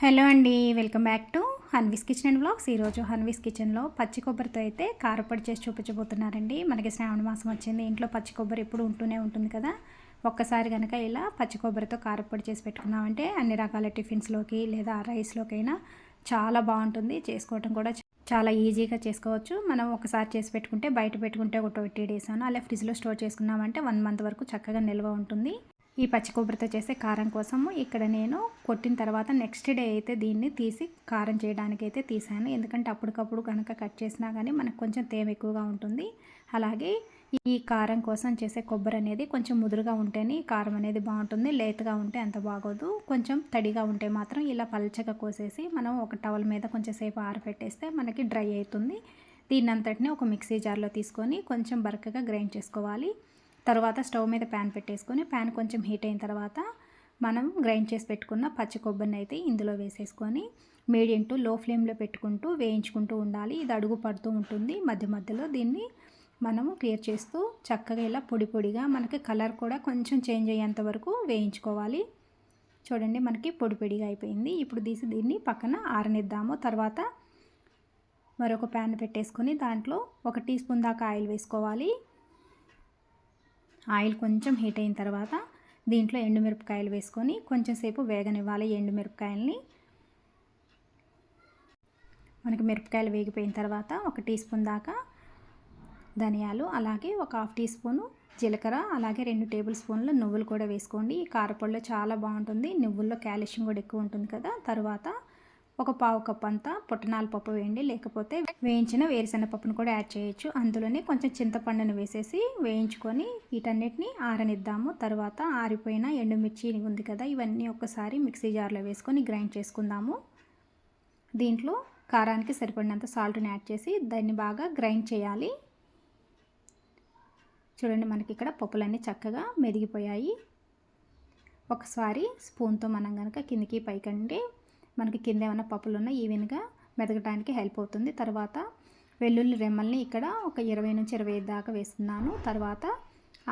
Hello అండి welcome back to Hanvi's kitchen and blogs. ఈరోజు హన్వీస్ కిచెన్లో పచ్చి కొబ్బరితో అయితే కారపొడి చేసి చూపించబోతున్నారండి. మనకి శ్రావణ మాసం వచ్చింది ఇంట్లో పచ్చి కొబ్బరి ఎప్పుడు ఉంటూనే ఉంటుంది కదా. ఒక్కసారి కనుక ఇలా పచ్చి కొబ్బరితో కారపొడి చేసి పెట్టుకున్నామంటే అన్ని రకాల టిఫిన్స్లోకి లేదా రైస్లోకైనా చాలా బాగుంటుంది. చేసుకోవటం కూడా చాలా ఈజీగా చేసుకోవచ్చు. మనం ఒకసారి చేసి పెట్టుకుంటే బయట పెట్టుకుంటే ఒక ట్వంటీ డేస్ అలా అలా ఫ్రిడ్జ్లో స్టోర్ చేసుకున్నామంటే వన్ మంత్ వరకు చక్కగా నిల్వ ఉంటుంది. ఈ పచ్చి కొబ్బరితో చేసే కారం కోసము ఇక్కడ నేను కొట్టిన తర్వాత నెక్స్ట్ డే అయితే దీన్ని తీసి కారం చేయడానికి అయితే తీసాను. ఎందుకంటే అప్పటికప్పుడు కనుక కట్ చేసినా కానీ మనకు కొంచెం తేమ ఎక్కువగా ఉంటుంది. అలాగే ఈ కారం కోసం చేసే కొబ్బరి అనేది కొంచెం ముదురుగా ఉంటేనే కారం అనేది బాగుంటుంది. లేతగా ఉంటే అంత బాగోదు. కొంచెం తడిగా ఉంటే మాత్రం ఇలా పల్చగా కోసేసి మనం ఒక టవల్ మీద కొంచెం సేపు ఆరబెట్టేస్తే మనకి డ్రై అవుతుంది. దీన్ని అంతటిని ఒక మిక్సీ జార్లో తీసుకొని కొంచెం బరకగా గ్రైండ్ చేసుకోవాలి. తర్వాత స్టవ్ మీద ప్యాన్ పెట్టేసుకొని ప్యాన్ కొంచెం హీట్ అయిన తర్వాత మనం గ్రైండ్ చేసి పెట్టుకున్న పచ్చి కొబ్బరిని అయితే ఇందులో వేసేసుకొని మీడియం టు లో ఫ్లేమ్లో పెట్టుకుంటూ వేయించుకుంటూ ఉండాలి. ఇది అడుగు పడుతూ ఉంటుంది. మధ్య మధ్యలో దీన్ని మనము క్లియర్ చేస్తూ చక్కగా ఇలా పొడి పొడిగా మనకి కలర్ కూడా కొంచెం చేంజ్ అయ్యేంత వరకు వేయించుకోవాలి. చూడండి మనకి పొడి పొడిగా అయిపోయింది. ఇప్పుడు తీసి దీన్ని పక్కన ఆరనిద్దాము. తర్వాత మరొక ప్యాన్ పెట్టేసుకొని దాంట్లో ఒక టీ స్పూన్ దాకా ఆయిల్ వేసుకోవాలి. ఆయిల్ కొంచెం హీట్ అయిన తర్వాత దీంట్లో ఎండుమిరపకాయలు వేసుకొని కొంచెం సేపు వేగనివ్వాలి ఎండుమిరపకాయలని. మనకి మిరపకాయలు వేగిపోయిన తర్వాత ఒక టీ స్పూన్ దాకా ధనియాలు అలాగే ఒక హాఫ్ టీ స్పూను జీలకర్ర అలాగే రెండు టేబుల్ స్పూన్లు నువ్వులు కూడా వేసుకోండి. ఈ కారపొడిలో చాలా బాగుంటుంది. నువ్వుల్లో కాల్షియం కూడా ఎక్కువ ఉంటుంది కదా. తర్వాత ఒక పావు కప్ అంతా పుట్టనాల పప్పు వేయండి. లేకపోతే వేయించిన వేరుశెనగ పప్పును కూడా యాడ్ చేయొచ్చు. అందులోనే కొంచెం చింతపండును వేసేసి వేయించుకొని వీటన్నిటిని ఆరనిద్దాము. తర్వాత ఆరిపోయిన ఎండుమిర్చి ఉంది కదా ఇవన్నీ ఒకసారి మిక్సీ జార్లో వేసుకొని గ్రైండ్ చేసుకుందాము. దీంట్లో కారానికి సరిపడినంత సాల్ట్ని యాడ్ చేసి దాన్ని బాగా గ్రైండ్ చేయాలి. చూడండి మనకి ఇక్కడ పప్పులన్నీ చక్కగా మెదిగిపోయాయి. ఒకసారి స్పూన్తో మనం కనుక కిందికి పైకండి మనకి కింద ఏమైనా పప్పులు ఉన్నా ఈవెన్గా మెదగడానికి హెల్ప్ అవుతుంది. తర్వాత వెల్లుల్లి రెమ్మల్ని ఇక్కడ ఒక ఇరవై నుంచి ఇరవై ఐదు దాకా వేస్తున్నాను. తర్వాత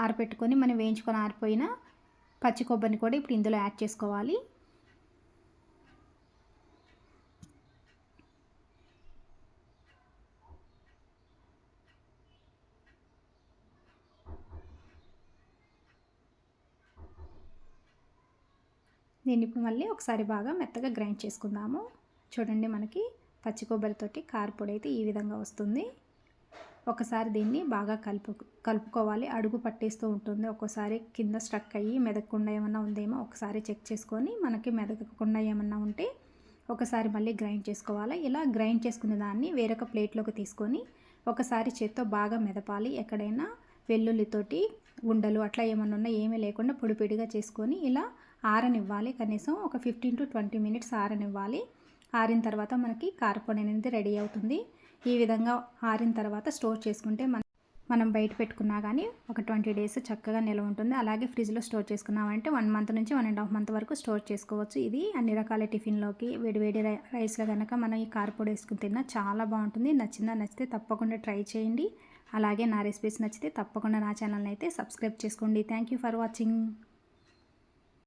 ఆరపెట్టుకొని మనం వేయించుకొని ఆరిపోయిన పచ్చి కొబ్బరిని కూడా ఇప్పుడు ఇందులో యాడ్ చేసుకోవాలి. దీన్ని ఇప్పుడు మళ్ళీ ఒకసారి బాగా మెత్తగా గ్రైండ్ చేసుకుందాము. చూడండి మనకి పచ్చి కొబ్బరితోటి కారపొడి అయితే ఈ విధంగా వస్తుంది. ఒకసారి దీన్ని బాగా కలుపు కలుపుకోవాలి. అడుగు పట్టేస్తూ ఉంటుంది. ఒక్కోసారి కింద స్ట్రక్ అయ్యి మెదకకుండా ఏమన్నా ఉందేమో ఒకసారి చెక్ చేసుకొని మనకి మెదకకుండా ఏమన్నా ఉంటే ఒకసారి మళ్ళీ గ్రైండ్ చేసుకోవాలి. ఇలా గ్రైండ్ చేసుకునే దాన్ని వేరొక ప్లేట్లోకి తీసుకొని ఒకసారి చేత్తో బాగా మెదపాలి. ఎక్కడైనా వెల్లుల్లితోటి ఉండలు అట్లా ఏమన్నా ఉన్నా ఏమీ లేకుండా పొడిపిడిగా చేసుకొని ఇలా ఆరనివ్వాలి. కనీసం ఒక ఫిఫ్టీన్ టు ట్వంటీ మినిట్స్ ఆరనివ్వాలి. ఆరిన తర్వాత మనకి కారపొడి అనేది రెడీ అవుతుంది. ఈ విధంగా ఆరిన తర్వాత స్టోర్ చేసుకుంటే మన మనం బయట పెట్టుకున్నా కానీ ఒక ట్వంటీ డేస్ చక్కగా నిల్వ ఉంటుంది. అలాగే ఫ్రిడ్జ్లో స్టోర్ చేసుకున్నామంటే వన్ మంత్ నుంచి వన్ అండ్ హాఫ్ మంత్ వరకు స్టోర్ చేసుకోవచ్చు. ఇది అన్ని రకాల టిఫిన్లోకి వేడి వేడి రైస్లో కనుక మనం ఈ కారపొడి వేసుకుని తిన్నా చాలా బాగుంటుంది. నచ్చిందా నచ్చితే తప్పకుండా ట్రై చేయండి. అలాగే నా రెసిపీస్ నచ్చితే తప్పకుండా నా ఛానల్ని అయితే సబ్స్క్రైబ్ చేసుకోండి. Thank you for watching.